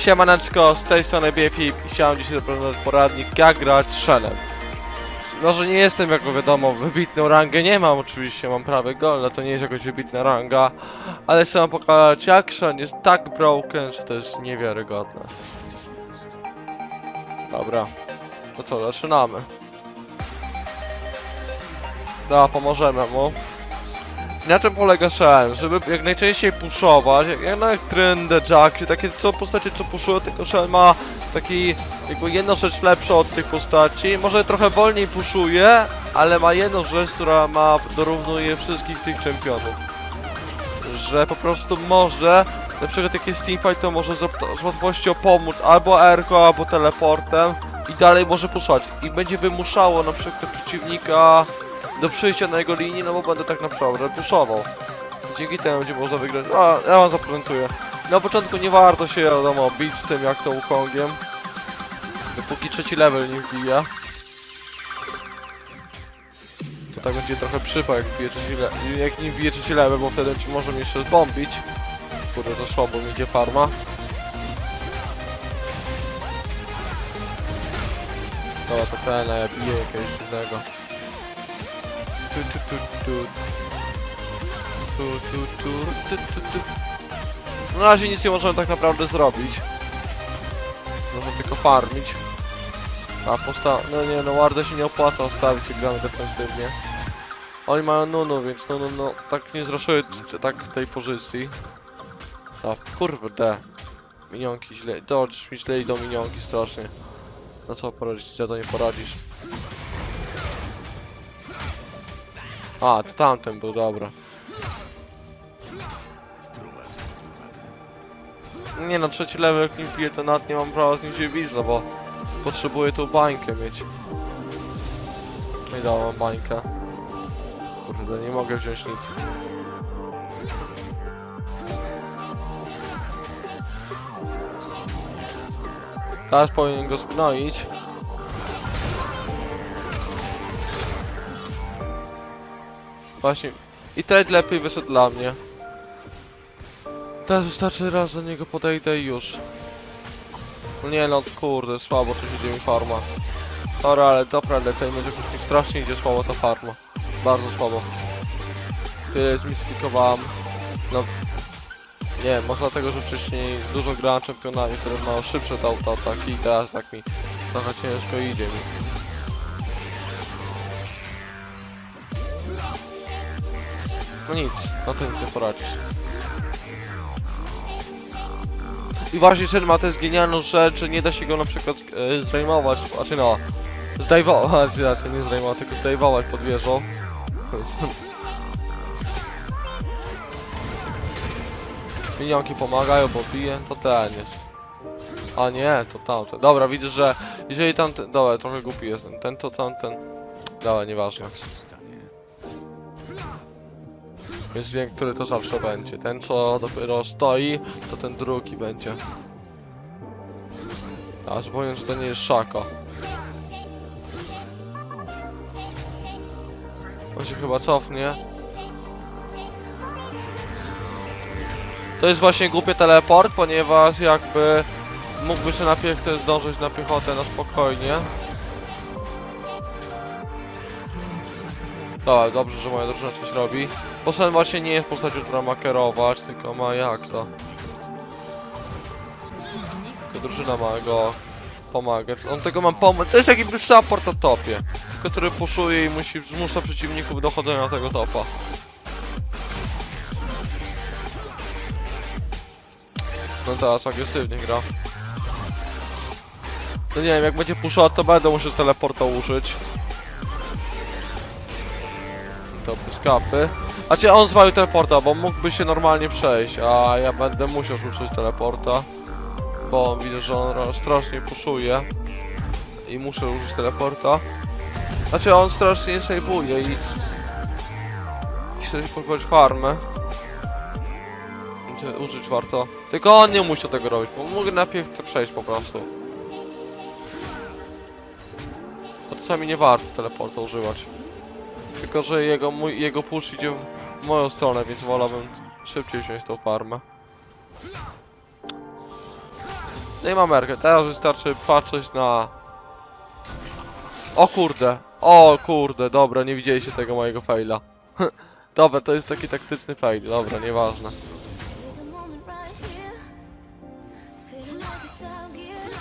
Siemaneczko, z tej strony BFI chciałem dzisiaj zaprezentować poradnik jak grać Shelem. No, że nie jestem, jak wiadomo, wybitną rangę nie mam oczywiście, mam prawy golda, to nie jest jakoś wybitna ranga, ale chcę wam pokazać jak Shen jest tak broken, że to jest niewiarygodne. Dobra, to co, zaczynamy. Da, pomożemy mu. Na czym polega Shen? Żeby jak najczęściej puszować, jak, jak na trendy, Jack, czy takie co postacie co puszują, tylko Shen ma taki jakby jedną rzecz lepszą od tych postaci. Może trochę wolniej puszuje, ale ma jedną rzecz, która ma dorównuje wszystkich tych czempionów. Że po prostu może, na przykład jak teamfight, to może z, z łatwością pomóc albo airko, albo teleportem i dalej może puszować. I będzie wymuszało na przykład przeciwnika do przyjścia na jego linii, no bo będę tak naprawdę puszował. Dzięki temu będzie można wygrać. A, ja wam zaprezentuję. Na początku nie warto się, wiadomo, bić tym jak to Wukongiem. Dopóki trzeci level nie wbija. To tak będzie trochę przypał jak wbije. Jak nie wbije trzeci level, bo wtedy ci może mnie jeszcze zbombić. Kurde, za słabo mi idzie farma. Dobra, to ten, ja biję jakiegoś dziwnego. Na razie nic nie możemy tak naprawdę zrobić. Możemy tylko farmić. A posta... No nie, no Warda się nie opłaca ustawić, jak gramy defensywnie. Oni mają Nunu, więc Nunu, no, tak nie zraszuje t- tak tej pozycji. A kurde. Minionki źle... To mi źle idą minionki strasznie. No co poradzić, ja to nie poradzisz. A, to tamten był, dobra. Nie no, trzeci level piję, to nawet nie mam prawa z nim się bić, no bo potrzebuję tą bańkę mieć. No i dałem bańkę. Kurde, nie mogę wziąć nic. Teraz powinien go zgnoić. Właśnie. I trade lepiej wyszedł dla mnie. Teraz wystarczy raz do niego podejdę i już. No nie no, kurde, słabo tu się dzieje mi farma. Dobra, ale naprawdę tej będzie mi strasznie idzie słabo ta farma. Bardzo słabo. Tyle zmistyfikowałem. No... Nie może dlatego, że wcześniej dużo grałem czempionami, które mają szybsze te autoataki i teraz tak mi trochę ciężko idzie mi. No nic, na tym nie poradzisz. I właśnie Shen ma też genialną rzecz, nie da się go na przykład e, zdejmować, znaczy no, zdejmować, znaczy nie zdejmować, tylko zdejmować pod wieżą. Minionki pomagają, bo bije, to ten jest. A nie, to tamten. Dobra, widzę, że jeżeli tamten, dobra, trochę głupi jestem, ten to tamten. Dobra, nieważne. Więc wiem, który to zawsze będzie. Ten, co dopiero stoi, to ten drugi będzie. Aż powiem, że to nie jest szako. On się chyba cofnie. To jest właśnie głupie teleport, ponieważ jakby mógłby się na piechotę zdążyć na piechotę na spokojnie. Tak, dobrze, że moja drużyna coś robi. Bo Sen właśnie nie jest postacią, która ma kierować, tylko ma jak to. Tylko drużyna ma go pomagać. On tego ma pomóc. To jest jakby support na topie. Który puszuje i musi zmusza przeciwników do chodzenia tego topa. No teraz agresywnie gra. No nie wiem, jak będzie puszować, to będę musiał teleporta użyć. To skapy. Znaczy on zwalił teleporta, bo mógłby się normalnie przejść, a ja będę musiał użyć teleporta. Bo widzę, że on strasznie puszuje. I muszę użyć teleporta. Znaczy on strasznie save'uje i... chce kupować farmę. Znaczy, użyć warto. Tylko on nie musiał tego robić, bo mógł najpierw przejść po prostu. Bo czasami nie warto teleporta używać. Tylko, że jego, mój, jego push idzie w moją stronę, więc wolałbym szybciej wziąć tą farmę. No i mam. Teraz wystarczy patrzeć na... O kurde. O kurde, dobra, nie widzieliście tego mojego faila. dobra, to jest taki taktyczny fail. Dobra, nieważne.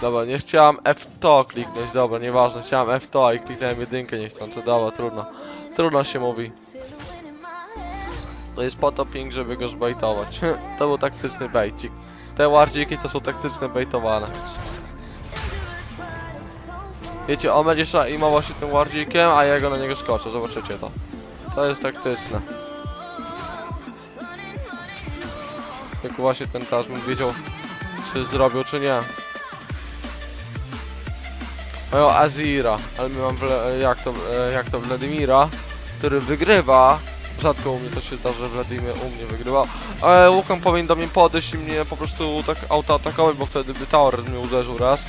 Dobra, nie chciałem F2 kliknąć, dobra, nieważne, chciałem F2 i kliknąłem jedynkę niechcący, dobra, trudno. Trudno się mówi. To jest po to ping, żeby go zbejtować. to był taktyczny bejcik. Te wardziki to są taktyczne bejtowane. Wiecie, on będzie szła imował się tym wardzikiem, a ja go na niego skoczę, zobaczycie to. To jest taktyczne. Tylko właśnie ten tarz bym wiedział, czy zrobił, czy nie. Mają Azira, ale my mam jak to, e, jak to Wladimira, który wygrywa. Rzadko u mnie to się zdarza, że Wladimir u mnie wygrywał. Ale Łukan powinien do mnie podejść i mnie po prostu tak autoatakować, bo wtedy by Tower mnie uderzył raz.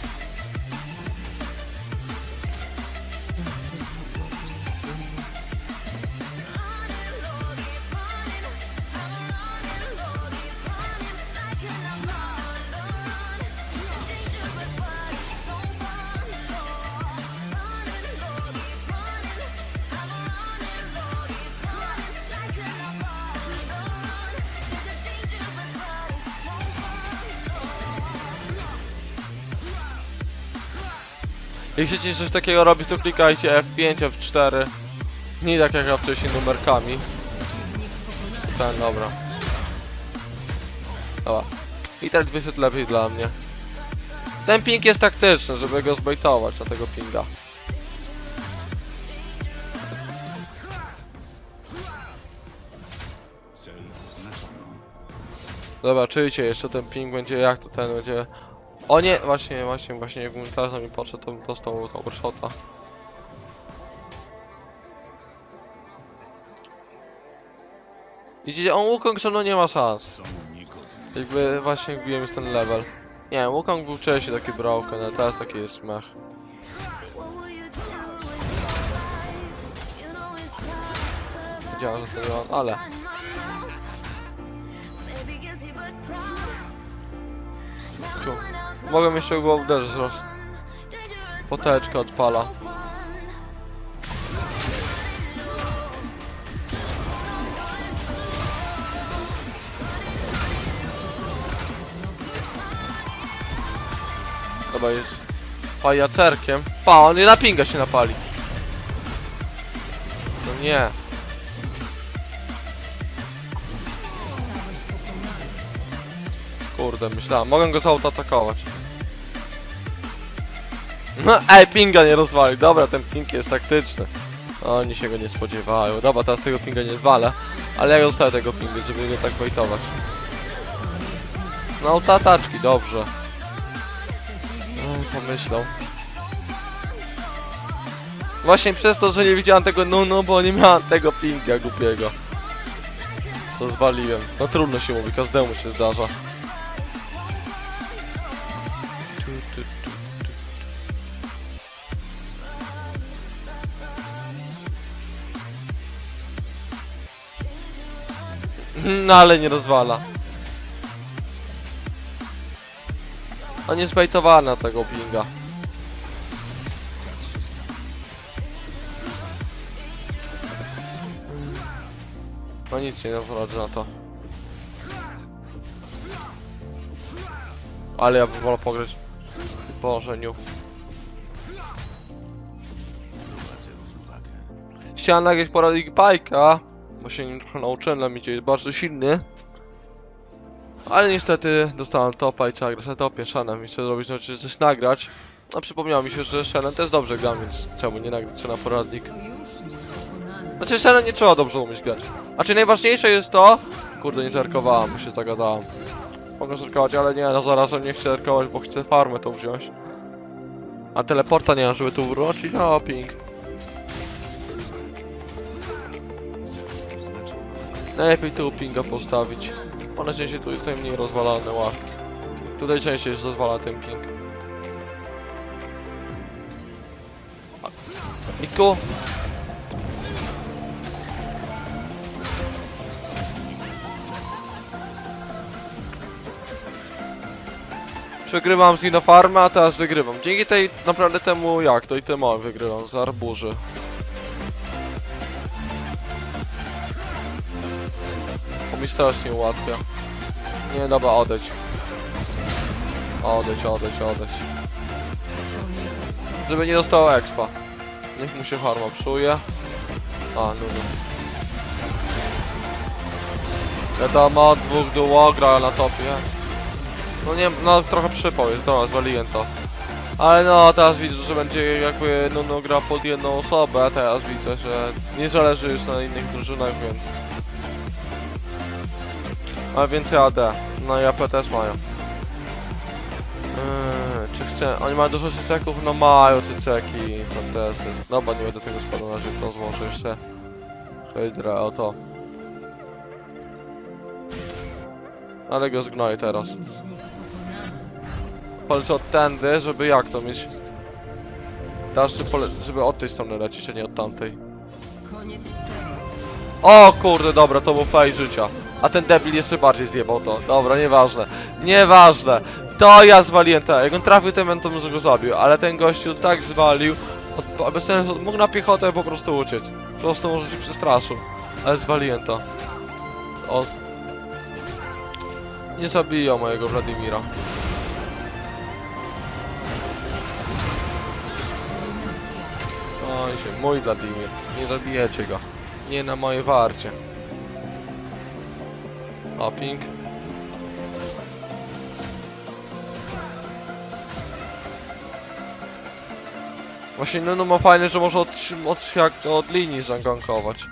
Jeśli chcecie coś takiego robić, to klikajcie F5, F4. Nie tak jak ja wcześniej numerkami. Ten, dobra. Dobra. I ten wyszedł lepiej dla mnie. Ten ping jest taktyczny, żeby go zbejtować na tego pinga. Dobra, czyjcie, jeszcze ten ping będzie jak to ten będzie... O nie, właśnie, właśnie, właśnie, jakbym teraz mnie podszedł, to bym dostał tą shota. Widzicie, on Wukong no nie ma szans. Jakby właśnie wbiłem już ten level. Nie, Wukong był wcześniej taki broken, ale teraz taki jest mech. Wiedziałem, że to nie ale... Mogę jeszcze go uderzyć raz. Poteczka odpala. Chyba jest pajacerkiem. Pa, on nie na pinga się napali. No nie. Kurde, myślałem, mogę go zaatakować. No, ej, pinga nie rozwali. Dobra, ten ping jest taktyczny. Oni się go nie spodziewają. Dobra, teraz tego pinga nie zwalę. Ale ja dostaję tego pinga, żeby go tak wejtować. No, tataczki, dobrze. Ej, pomyślał. Właśnie przez to, że nie widziałem tego no no, bo nie miałem tego pinga głupiego. Co zwaliłem. No trudno się mówi, każdemu się zdarza. No ale nie rozwala. On jest bejtowany na tego pinga. No nic nie poradzę na to. Ale ja bym wolał pograć. Boże, niu. Chciałem nagrać poradnik bajka, bo się nim trochę nauczyłem, dla mnie jest bardzo silny. Ale niestety dostałem topa i trzeba grać na topie. Shannon mi chce zrobić, znaczy coś nagrać. No przypomniało mi się, że Shannon też dobrze gra, więc czemu nie nagrać sobie na poradnik? Znaczy Shannon nie trzeba dobrze umieć grać. Znaczy najważniejsze jest to... Kurde, nie zerkowałem, bo się zagadałem. Mogę zerkować, ale nie, no zaraz nie chcę zerkować, bo chcę farmę tą wziąć. A teleporta nie mam, żeby tu wrócić? O, Najlepiej tu pinga postawić. One częściej tu jest najmniej rozwalany łap. Tutaj częściej jest rozwalany ten ping. Miku? Przegrywam z Inofarma, a teraz wygrywam. Dzięki tej, naprawdę temu, jak to i temu wygrywam, z arburzy. Mi strasznie ułatwia. Nie, dobra, odejdź. Odejdź, odejdź, odejdź. Żeby nie dostało expa. Niech mu się farma psuje. A, no no. Wiadomo, dwóch duo gra na topie. No nie, no trochę przypał jest, dobra, zwaliłem to. Ale no, teraz widzę, że będzie jakby Nuno gra pod jedną osobę, teraz widzę, że nie zależy już na innych drużynach, więc... A więcej AD, no i AP też mają. Eee, czy chcę... Oni mają dużo cyceków? No mają cyceki, to też jest... Dobra, nie będę tego spadł na razie, to złożę jeszcze. Hydra, oto. Ale go zgnoję teraz. Polecę od tędy, żeby jak to mieć? Dalszy pole... żeby od tej strony lecieć, a nie od tamtej. O kurde, dobra, to był fej życia. A ten debil jeszcze bardziej zjebał to. Dobra, nieważne. Nieważne. To ja zwaliłem te. Jak on trafił ten to może go zabił, ale ten gościu tak zwalił. Od, bez sensu, mógł na piechotę po prostu uciec. Po prostu może się przestraszył. Ale zwaliłem to. O. Nie zabiją mojego Wladimira. Oj się, mój Wladimir. Nie zabijecie go. Nie na mojej warcie. Hopping. Właśnie Nunu ma fajne, że może od, od, jak, od linii zagankować.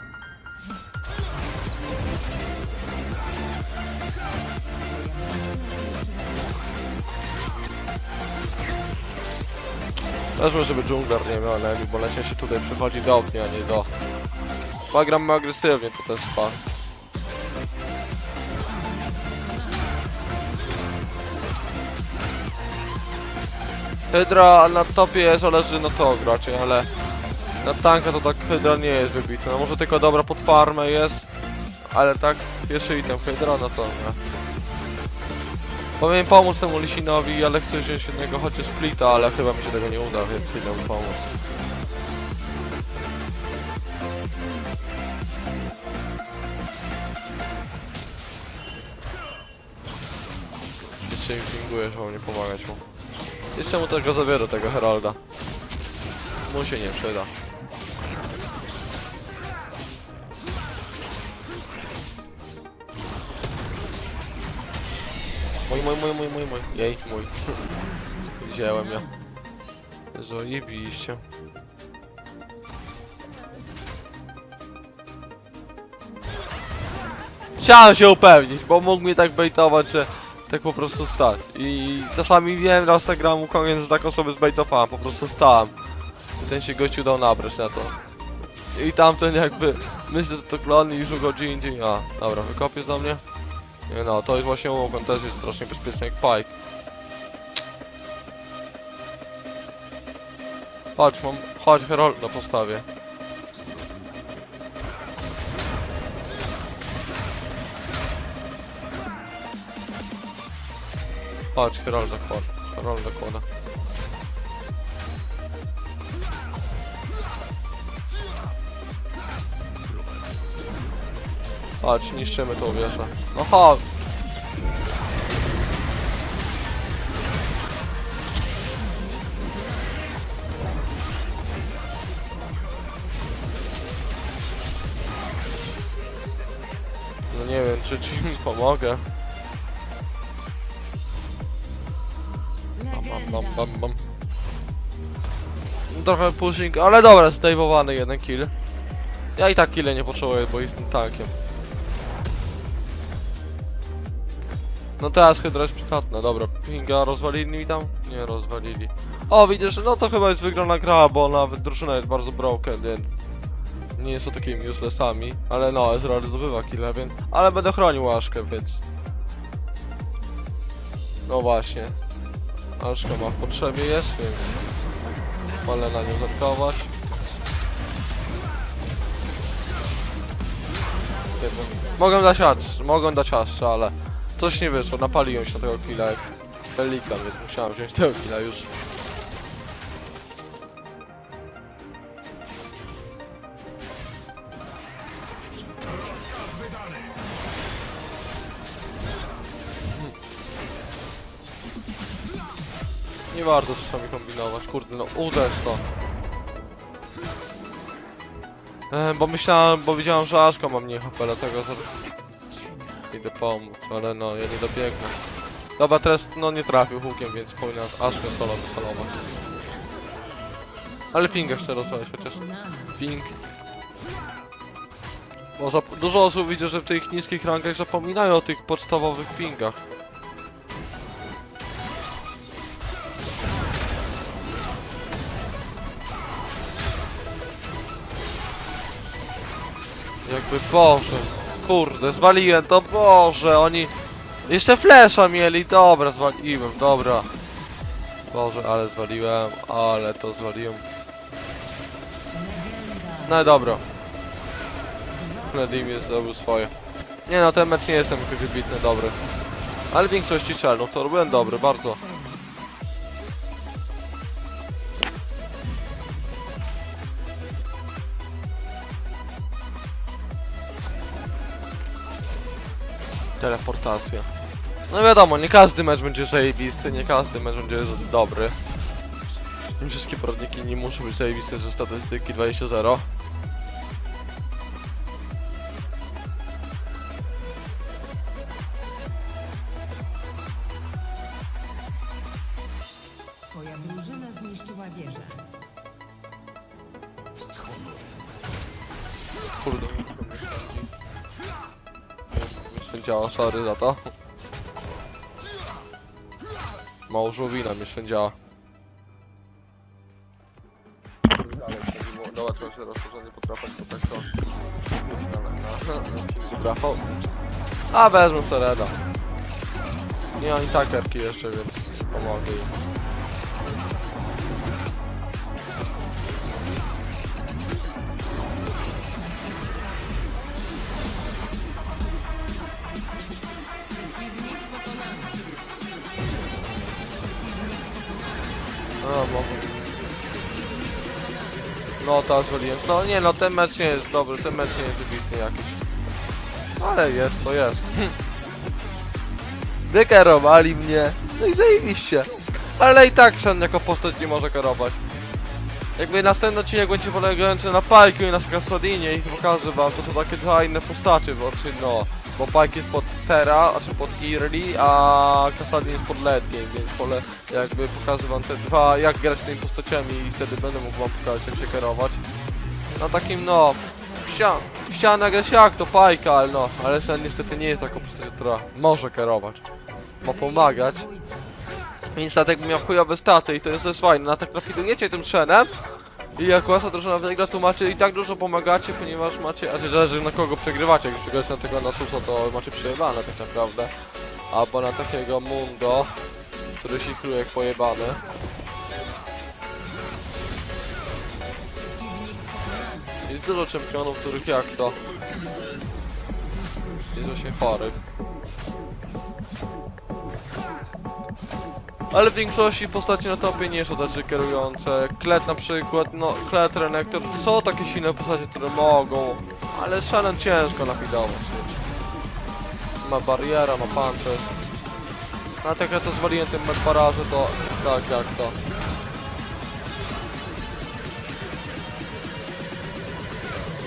Ważne, żeby dżungler nie miał enemy, bo lesie się tutaj przychodzi do ognia, a nie do... Chyba agresywnie, to też fakt. Hydra na topie zależy na to gracie, ale na tanka to tak Hydra nie jest wybitna. No może tylko dobra pod farmę jest, ale tak pierwszy item Hydra no to nie. Powinien pomóc temu Lisinowi, ale chcę wziąć jednego chociaż splita, ale chyba mi się tego nie uda, więc idę mu pomóc. Jeszcze żeby nie pomagać mu. Jeszcze mu też go zabiorę, tego Heralda. Mu się nie przyda. Mój, mój, mój, mój, mój, mój. Jej, mój. Wziąłem ja. Zajebiście. Chciałem się upewnić, bo mógł mnie tak bejtować, że tak po prostu stać. I czasami wiem, raz tak grałem u koniec, że taką sobie zbejtowałem, po prostu stałem. I ten się gościu dał nabrać na to. I tamten jakby, myślę, że to klon i szukał gdzie indziej. A, dobra, wykopiesz do mnie? Nie no, to jest właśnie łuk, on też jest strasznie bezpieczny jak Pike. Chodź, mam, chodź Herold na postawie. Chodź, Herolda kłada. Herolda kłada. Chodź, niszczymy tą wieżę. No chodź! No nie wiem, czy ci pomogę. Bam, bam, bam, bam, bam. Trochę pushing, ale dobra, zdejmowany jeden kill. Ja i tak kille nie potrzebuję, bo jestem tankiem. No teraz Hydra jest przydatna, dobra. Pinga rozwalili mi tam? Nie rozwalili. O, widzisz, no to chyba jest wygrana gra, bo nawet drużyna jest bardzo broken, więc... Nie są takimi uselessami, ale no, Ezreal zdobywa killa, więc... Ale będę chronił Aszkę, więc... No właśnie. Aszka ma w potrzebie jest, więc... Wolę na nią zatkować. Mogę dać acz, mogą dać acz, ale... Coś nie wyszło, napaliłem się na tego killa. jak- pelikan, więc musiałem wziąć tego killa już. Warto czasami kombinować, kurde no uderz to. E, bo myślałem, bo widziałem, że Aszka ma mniej HP, dlatego że... Idę pomóc, ale no, ja nie dobiegnę. Dobra, teraz no nie trafił hukiem, więc powinien Aszkę solo wysolować. Ale pinga chcę rozmawiać chociaż. Ping. Bo dużo osób widzę, że w tych niskich rankach zapominają o tych podstawowych pingach. Jakby Boże, kurde, zwaliłem to, Boże, oni jeszcze flesza mieli, dobra, zwaliłem, dobra. Boże, ale zwaliłem, ale to zwaliłem. No dobra. Nadim zrobił swoje. Nie no, ten mecz nie jestem jakoś wybitny, dobry. Ale w większości czelnów to robiłem dobry, bardzo. Teleportacja. No wiadomo, nie każdy mecz będzie zajebisty, nie każdy mecz będzie dobry. Wszystkie poradniki nie muszą być zajebiste ze statystyki 20-0. Działa, sorry za to. Małżowina. Ale się nie było, dołączyło się rozszerzenie potrafać, bo tak to... Rafał. A, wezmę Sereda. Nie mam i tak erki jeszcze, więc pomogę im. No, to zwoliłem. No nie no, ten mecz nie jest dobry, ten mecz nie jest wybitny jakiś. Ale jest, to jest. Wykerowali mnie. No i zajebiście. Ale i tak Shen jako postać nie może kierować. Jakby następny odcinek będzie polegający na Pajku i na Skasadinie i pokażę wam, to są takie dwa inne postacie, bo czy no, bo Pike jest pod Terra, znaczy pod Early, a Kasadin jest pod Late Game, więc pole jakby pokażę wam te dwa, jak grać tymi postaciami i wtedy będę mógł wam pokazać jak się kierować. Na takim no, chcia, chciałem nagrać jak to Pajka, ale no, ale Shen niestety nie jest taką postacią, która może kierować. Ma pomagać. Więc dlatego miał chujowe staty i to jest też fajne. Na tak profitujecie tym Shenem i jak wasza drużyna wygra, to macie i tak dużo pomagacie, ponieważ macie, a zależy na kogo przegrywacie. Jak przegrywacie na tego Nasusa, to macie przejebane tak naprawdę. Albo na takiego Mundo, który się kryje jak pojebany. Jest dużo czempionów, których jak to. Jest się chory. Ale w większości postaci na topie nie są tacy kierujące. Klet na przykład, no Klet, Renektor, są takie silne postacie, które mogą, ale Shannon ciężko nafidować. Ma bariera, ma punches. A tak jak to zwaliłem tym medbaraże, to tak jak to.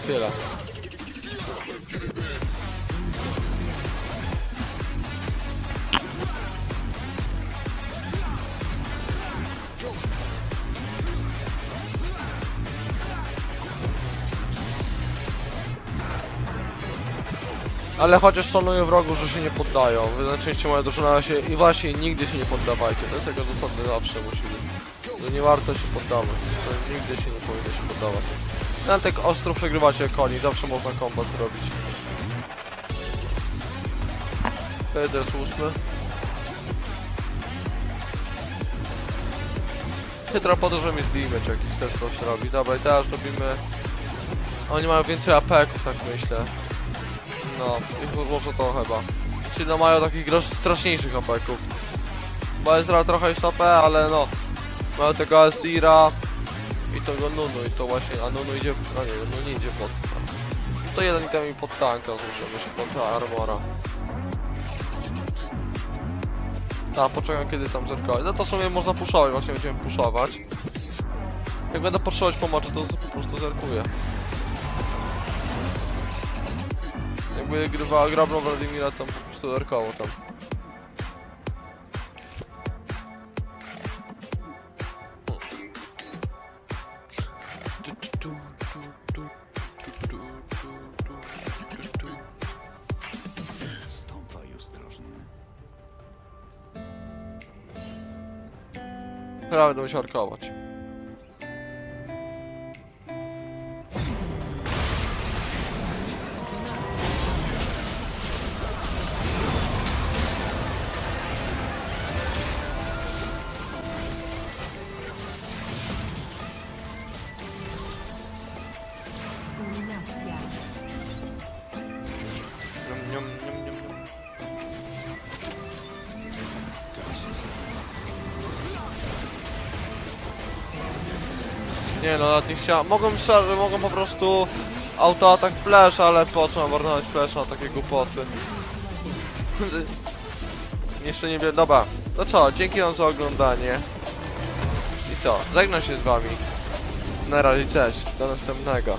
Tyle. Ale chociaż szanuję wrogów, że się nie poddają. Wy zaczęliście moja drużyna się i właśnie nigdy się nie poddawajcie. To jest tego zasady zawsze musili. Że nie warto się poddawać. To nigdy się nie powinno się poddawać. Nawet tak ostro przegrywacie jak oni, zawsze można kombat zrobić. Header słuszny. Hydra po to, że mi zdejmieć jakiś też coś robi. Dobra, i teraz robimy... Oni mają więcej apeków, tak myślę. No, ich może to chyba. Czyli no mają takich grosz straszniejszych apeków. Bo Ezra trochę jest OP, ale no. Ma tego Azira i tego Nunu i to właśnie, a Nunu idzie, no nie, Nunu nie idzie pod. To jeden item i pod tanka, zmusimy się pod armora. A, poczekam kiedy tam zerkać. No to sobie można puszować, właśnie będziemy puszować. Jak będę potrzebować pomocy, to po prostu zerkuję. jakby grywa, grabną Wladimira tam stolarkowo tam. Prawda, musiał arkować. Nie no, nawet nie chciałem. Mogą mogą po prostu autoatak flash, ale po co mam marnować flash na takie głupoty? Jeszcze nie wiem, dobra. To co, dzięki wam za oglądanie. I co, żegnam się z wami. Na razie, cześć, do następnego.